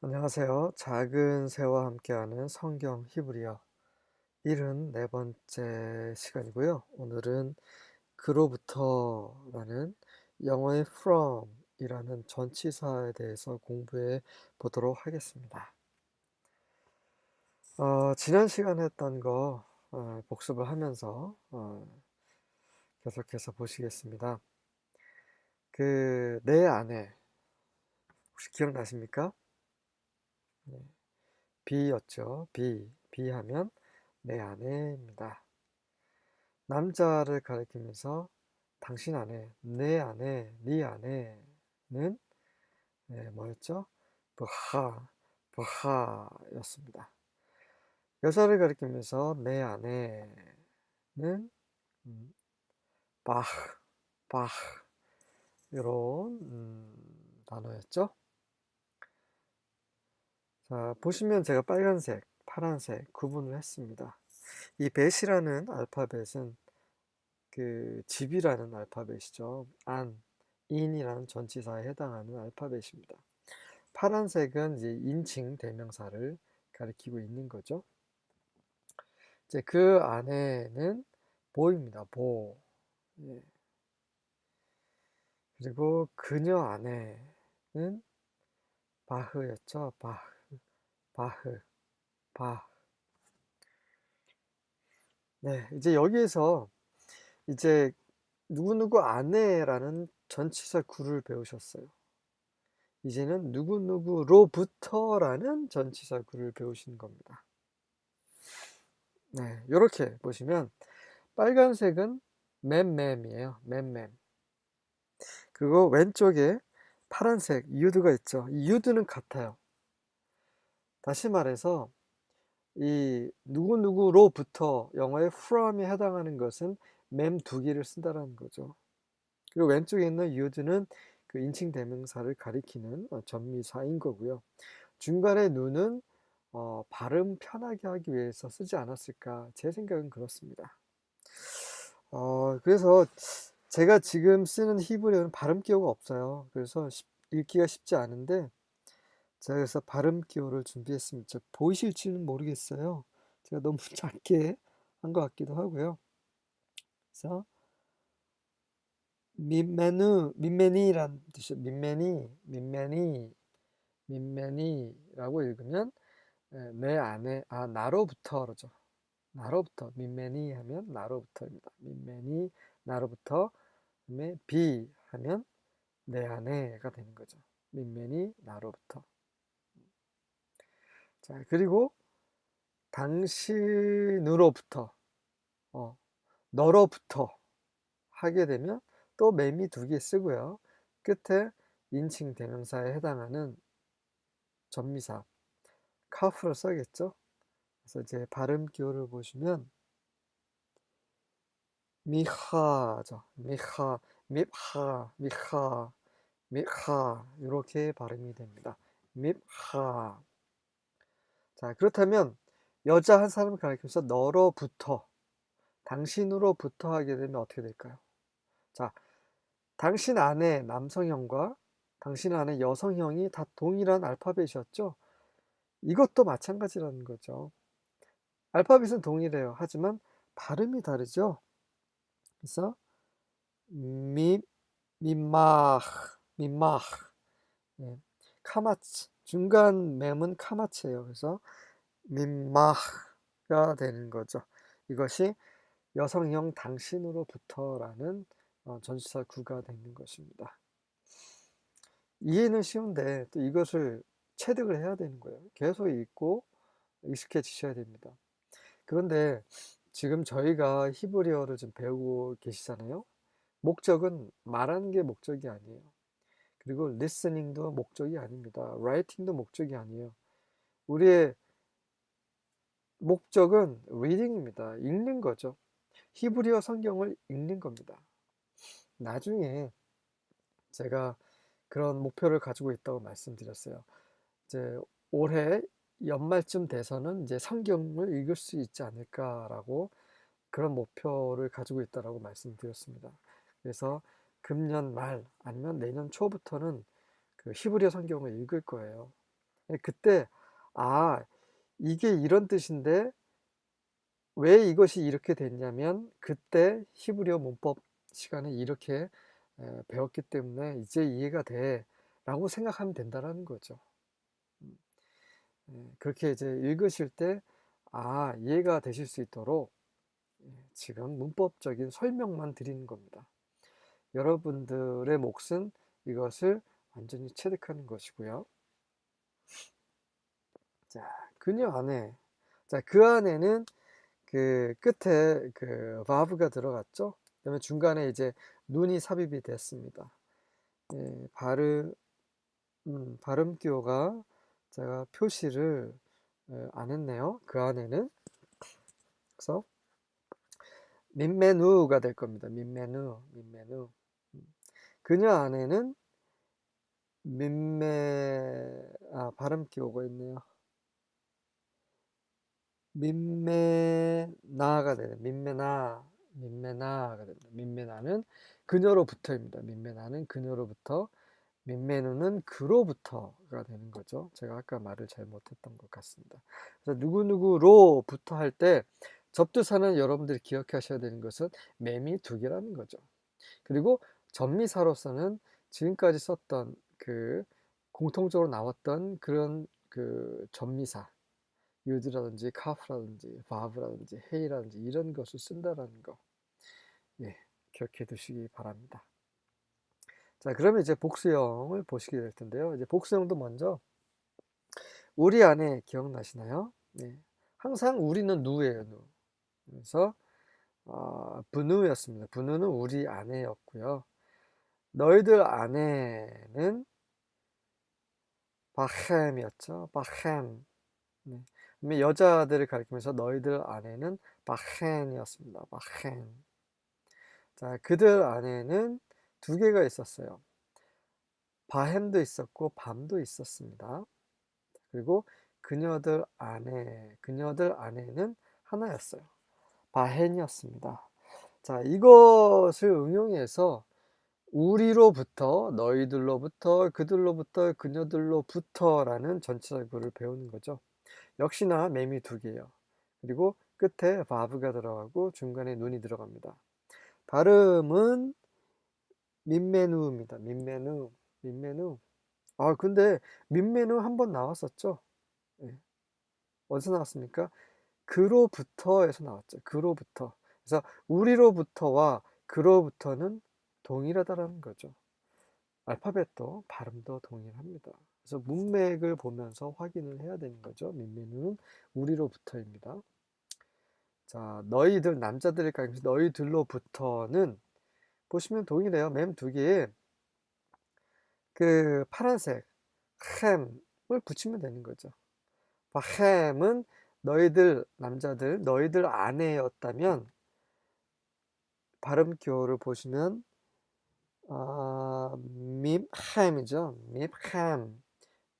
안녕하세요. 작은 새와 함께하는 성경 히브리어 74번째 시간이고요. 오늘은 그로부터라는 영어의 from 이라는 전치사에 대해서 공부해 보도록 하겠습니다. 어, 지난 시간에 했던 거 어, 복습을 하면서 어, 계속해서 보시겠습니다. 그내 안에 혹시 기억나십니까? 네. 비였죠. 비. 비하면 내 안에입니다. 남자를 가리키면서 당신 안에, 내 안에, 네 안에는 네, 뭐였죠? 브하, 브하였습니다. 여자를 가리키면서 내 안에는 음, 바흐, 바흐 이런 음, 단어였죠. 자, 보시면 제가 빨간색, 파란색 구분을 했습니다. 이 bet이라는 알파벳은 그 집이라는 알파벳이죠. 안, in이라는 전치사에 해당하는 알파벳입니다. 파란색은 이제 인칭 대명사를 가리키고 있는 거죠. 이제 그 안에는 보입니다. 보. 예. 그리고 그녀 안에는 바흐였죠. 바흐. 바흐, 바. 네, 이제 여기에서 이제 누구누구 아내라는 전치사 구를 배우셨어요. 이제는 누구누구로부터라는 전치사 구를 배우시는 겁니다. 네, 이렇게 보시면 빨간색은 맴맴이에요. 맴맴. 그리고 왼쪽에 파란색 유드가 있죠. 이 유드는 같아요. 다시 말해서 이 누구누구로부터 영어의 from이 해당하는 것은 맴 두 개를 쓴다는 거죠. 그리고 왼쪽에 있는 you'd는 그 인칭 대명사를 가리키는 어, 전미사인 거고요. 중간에 누는 어, 발음 편하게 하기 위해서 쓰지 않았을까 제 생각은 그렇습니다. 어, 그래서 제가 지금 쓰는 히브리어는 발음 기호가 없어요. 그래서 읽기가 쉽지 않은데 자, 그래서 발음 기호를 준비했습니다. 보이실지는 모르겠어요. 제가 너무 작게 한 것 같기도 하고요. 그래서 민메누, 민메니란 뜻이죠. 민메니, 민메니, 민메니라고 읽으면 내 안에, 아, 나로부터 그러죠. 나로부터, 민메니 하면 나로부터입니다. 민메니, 나로부터, 그다음에 비 하면 내 안에가 되는 거죠. 민메니, 나로부터. 자, 그리고 당신으로부터, 어, 너로부터 하게 되면 또 매미 두 개 쓰고요. 끝에 인칭 대명사에 해당하는 전미사, 카프를 써야겠죠. 그래서 이제 발음 기호를 보시면 미하죠. 미하, 밉하, 미하, 미하 이렇게 발음이 됩니다. 밉하 자, 그렇다면 여자 한 사람을 가리켜서 너로부터, 당신으로부터 하게 되면 어떻게 될까요? 자, 당신 안에 남성형과 당신 안에 여성형이 다 동일한 알파벳이었죠? 이것도 마찬가지라는 거죠. 알파벳은 동일해요. 하지만 발음이 다르죠? 그래서 미, 미마흐, 미마흐, 네. 카마츠, 중간 맴은 카마츠예요. 그래서 민마가 되는 거죠. 이것이 여성형 당신으로부터라는 어, 전치사 구가 되는 것입니다. 이해는 쉬운데 또 이것을 체득을 해야 되는 거예요. 계속 읽고 익숙해지셔야 됩니다. 그런데 지금 저희가 히브리어를 좀 배우고 계시잖아요. 목적은 말하는 게 목적이 아니에요. 그리고 listening도 목적이 아닙니다. writing도 목적이 아니에요. 우리의 목적은 reading입니다. 읽는 거죠. 히브리어 성경을 읽는 겁니다. 나중에 제가 그런 목표를 가지고 있다고 말씀드렸어요. 이제 올해 연말쯤 돼서는 이제 성경을 읽을 수 있지 않을까라고 그런 목표를 가지고 있다라고 말씀드렸습니다. 그래서 금년 말 아니면 내년 초부터는 그 히브리어 성경을 읽을 거예요. 예, 그때 아 이게 이런 뜻인데 왜 이것이 이렇게 됐냐면 그때 히브리어 문법 시간에 이렇게 에, 배웠기 때문에 이제 이해가 돼라고 생각하면 된다라는 거죠. 음, 예, 그렇게 이제 읽으실 때 아, 이해가 되실 수 있도록 예, 지금 문법적인 설명만 드리는 겁니다. 여러분들의 몫은 이것을 완전히 체득하는 것이고요. 자, 그녀 안에, 자, 그 안에는 그 끝에 그 바브가 들어갔죠. 그다음에 중간에 이제 눈이 삽입이 됐습니다. 예, 발음, 음, 발음 기호가 제가 표시를 예, 안 했네요. 그 안에는. 그래서 민메누가 될 겁니다. 민메누, 민메누. 음. 그녀 안에는 민메, 아, 발음 기호가 있네요. 민메나가 되네. 민메나, 민메나가 됩니다. 민메나는 그녀로부터입니다. 민메나는 그녀로부터, 민메누는 그로부터가 되는 거죠. 제가 아까 말을 잘 못했던 것 같습니다. 그래서 누구누구로부터 할 때 접두사는 여러분들이 기억하셔야 되는 것은 매미 두 개라는 거죠. 그리고 전미사로서는 지금까지 썼던 그 공통적으로 나왔던 그런 그 전미사 유드라든지 카프라든지 바브라든지 헤이라든지 이런 것을 쓴다라는 거 예, 기억해 두시기 바랍니다. 자, 그러면 이제 복수형을 보시게 될 텐데요. 이제 복수형도 먼저 우리 안에 기억나시나요? 네. 항상 우리는 누예요, 누. 그래서 어, 분우였습니다. 분우는 우리 안에였고요. 너희들 안에는 바햄이었죠. 바햄. 네. 여자들을 가리키면서 너희들 안에는 바헨이었습니다. 바헨. 자, 그들 안에는 두 개가 있었어요. 바햄도 있었고 밤도 있었습니다. 그리고 그녀들 안에 그녀들 안에는 하나였어요. 바헨이었습니다. 자, 이것을 응용해서 우리로부터 너희들로부터 그들로부터 그녀들로부터라는 전체적으로를 배우는 거죠. 역시나 매미 두 개요. 그리고 끝에 바브가 들어가고 중간에 눈이 들어갑니다. 발음은 민메누입니다. 민메누, 민메누. 아, 근데 민메누 한 번 나왔었죠? 네. 어디서 나왔습니까? 그로부터에서 나왔죠. 그로부터. 그래서 우리로부터와 그로부터는 동일하다라는 거죠. 알파벳도 발음도 동일합니다. 그래서 문맥을 보면서 확인을 해야 되는 거죠. 민민은 우리로부터입니다. 자, 너희들 가리면서 너희들로부터는 보시면 동일해요. 맴두 개에 그 파란색 햄을 붙이면 되는 거죠. 햄은 너희들 남자들 너희들 아내였다면 발음 기호를 보시면 아, 밉햄이죠. 밉햄,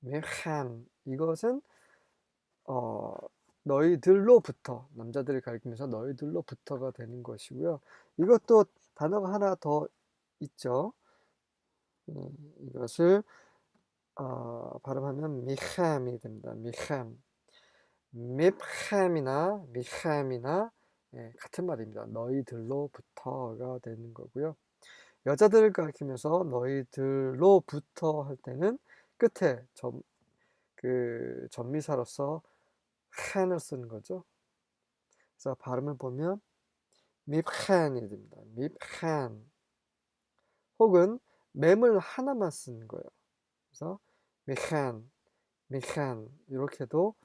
밉햄. 이것은 어, 너희들로부터 남자들을 가리키면서 너희들로부터가 되는 것이고요. 이것도 단어가 하나 더 있죠. 음, 이것을 어, 발음하면 미햄이 됩니다. 미 햄. 밉햄이나 미햄이나 예, 같은 말입니다. 너희들로부터가 되는 거고요. 여자들을 가리키면서 너희들로부터 할 때는 끝에 점, 그 전미사로서 헨을 쓰는 거죠. 그래서 발음을 보면 밉헨이 됩니다. 밉헨 혹은 맴을 하나만 쓰는 거예요. 그래서 미헨, 미헨 이렇게도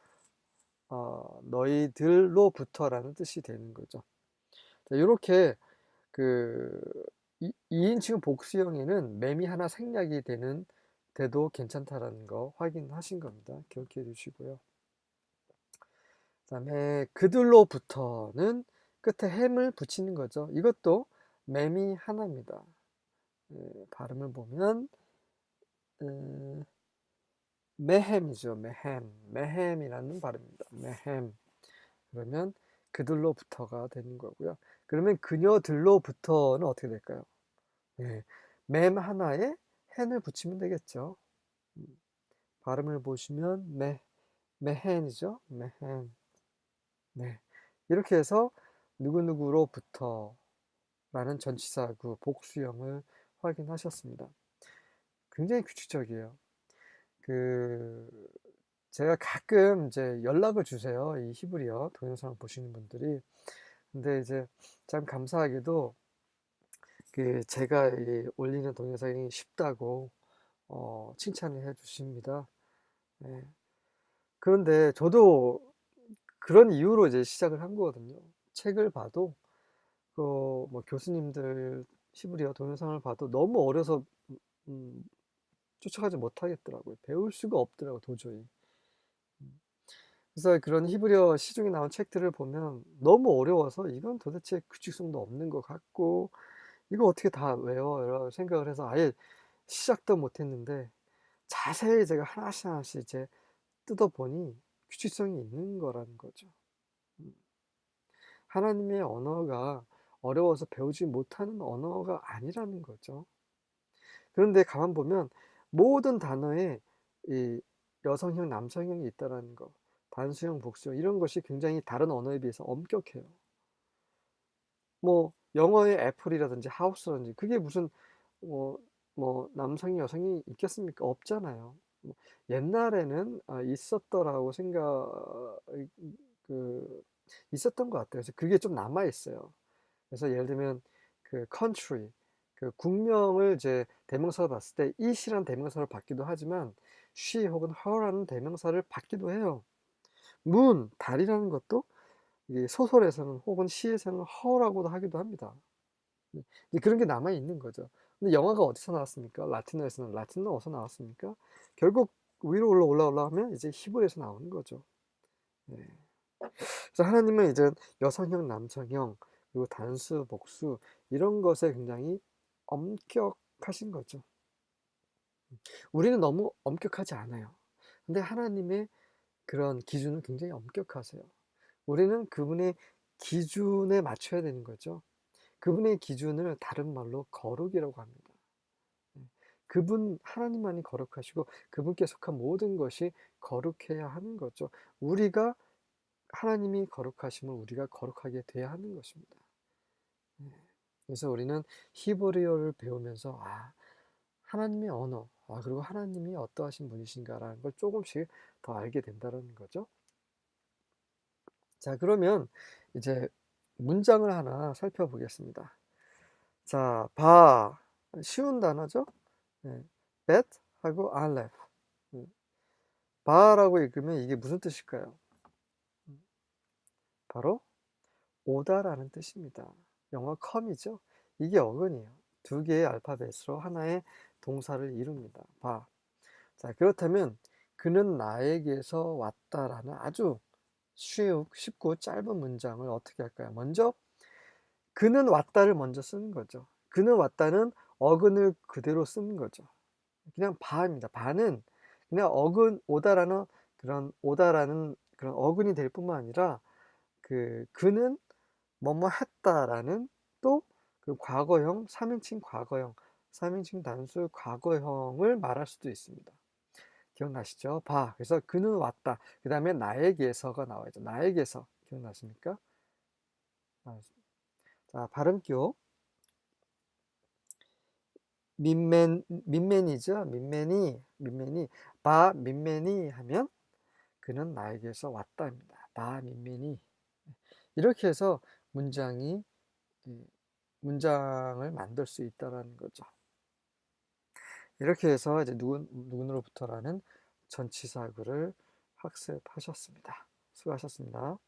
어, 너희들로부터라는 뜻이 되는 거죠. 자, 이렇게 그 2 인칭 복수형에는 매미 하나 생략이 되는 돼도 괜찮다라는 거 확인하신 겁니다. 기억해 주시고요. 그 다음에 그들로부터는 끝에 햄을 붙이는 거죠. 이것도 매미 하나입니다. 예, 발음을 보면 음, 메햄이죠. 메햄. 메햄이라는 발음입니다. 메햄. 그러면 그들로부터가 되는 거고요. 그러면 그녀들로부터는 어떻게 될까요? 예, 맴 하나에 헨을 붙이면 되겠죠. 음, 발음을 보시면 매, 매헨이죠. 매헨. 네. 이렇게 해서 누구누구로부터 라는 전치사구 복수형을 확인하셨습니다. 굉장히 규칙적이에요. 그 제가 가끔 이제 연락을 주세요. 이 히브리어 동영상을 보시는 분들이. 근데 이제 참 감사하게도 그 제가 이 올리는 동영상이 쉽다고 어, 칭찬을 해 주십니다. 네. 그런데 저도 그런 이유로 이제 시작을 한 거거든요. 책을 봐도 그 뭐 교수님들 히브리어 동영상을 봐도 너무 어려서 음, 쫓아가지 못하겠더라고요. 배울 수가 없더라고 도저히. 음. 그래서 그런 히브리어 시중에 나온 책들을 보면 너무 어려워서 이건 도대체 규칙성도 없는 것 같고 이거 어떻게 다 외워? 라고 생각을 해서 아예 시작도 못했는데 자세히 제가 하나씩 하나씩 이제 뜯어보니 규칙성이 있는 거라는 거죠. 음. 하나님의 언어가 어려워서 배우지 못하는 언어가 아니라는 거죠. 그런데 가만 보면 모든 단어에 이 여성형, 남성형이 있다라는 거, 단수형, 복수형 이런 것이 굉장히 다른 언어에 비해서 엄격해요. 뭐 영어의 애플이라든지 하우스라든지 그게 무슨 뭐, 뭐 남성이 여성이 있겠습니까? 없잖아요. 뭐 옛날에는 아, 있었더라고 생각 그 있었던 것 같아요. 그래서 그게 좀 남아 있어요. 그래서 예를 들면 그 country 그 국명을 이제 대명사로 봤을 때 it이라는 대명사를 받기도 하지만 she 혹은 her라는 대명사를 받기도 해요. moon 달이라는 것도 소설에서는 혹은 시에서는 her라고도 하기도 합니다. 그런 게 남아 있는 거죠. 근데 영화가 어디서 나왔습니까? 라틴어에서는 라틴어 어디서 나왔습니까? 결국 위로 올라 올라 올라가면 이제 히브리에서 나오는 거죠. 네. 그래서 하나님은 이제 여성형, 남성형, 그리고 단수, 복수 이런 것에 굉장히 엄격하신 거죠. 우리는 너무 엄격하지 않아요. 근데 하나님의 그런 기준은 굉장히 엄격하세요. 우리는 그분의 기준에 맞춰야 되는 거죠. 그분의 기준을 다른 말로 거룩이라고 합니다. 네. 그분 하나님만이 거룩하시고 그분께 속한 모든 것이 거룩해야 하는 거죠. 우리가 하나님이 거룩하심을 우리가 거룩하게 돼야 하는 것입니다. 네. 그래서 우리는 히브리어를 배우면서 아 하나님의 언어 아 그리고 하나님이 어떠하신 분이신가라는 걸 조금씩 더 알게 된다는 거죠. 자 그러면 이제 문장을 하나 살펴보겠습니다. 자, 바 쉬운 단어죠? 네. bet 하고 aleph. 네. 바라고 읽으면 이게 무슨 뜻일까요? 바로 오다라는 뜻입니다. 영어 come이죠. 이게 어근이에요. 두 개의 알파벳으로 하나의 동사를 이룹니다. 바. 자, 그렇다면 그는 나에게서 왔다라는 아주 쉽고 짧은 문장을 어떻게 할까요? 먼저 그는 왔다를 먼저 쓰는 거죠. 그는 왔다는 어근을 그대로 쓰는 거죠. 그냥 바입니다. 바는 그냥 어근 오다라는 그런 오다라는 그런 어근이 될 뿐만 아니라 그 그는 뭐뭐 했다라는 또 그 과거형 3인칭 과거형 3인칭 단수 과거형을 말할 수도 있습니다. 기억나시죠? 봐. 그래서 그는 왔다. 그 다음에 나에게서가 나와야죠. 나에게서. 기억나십니까? 자, 발음교. 민맨, 민맨이죠. 민맨이, 민맨이, 바, 민맨이 하면 그는 나에게서 왔다입니다. 바, 민맨이. 이렇게 해서 문장이, 문장을 만들 수 있다는 거죠. 이렇게 해서 이제 누군, 누군으로부터라는 전치사구를 학습하셨습니다. 수고하셨습니다.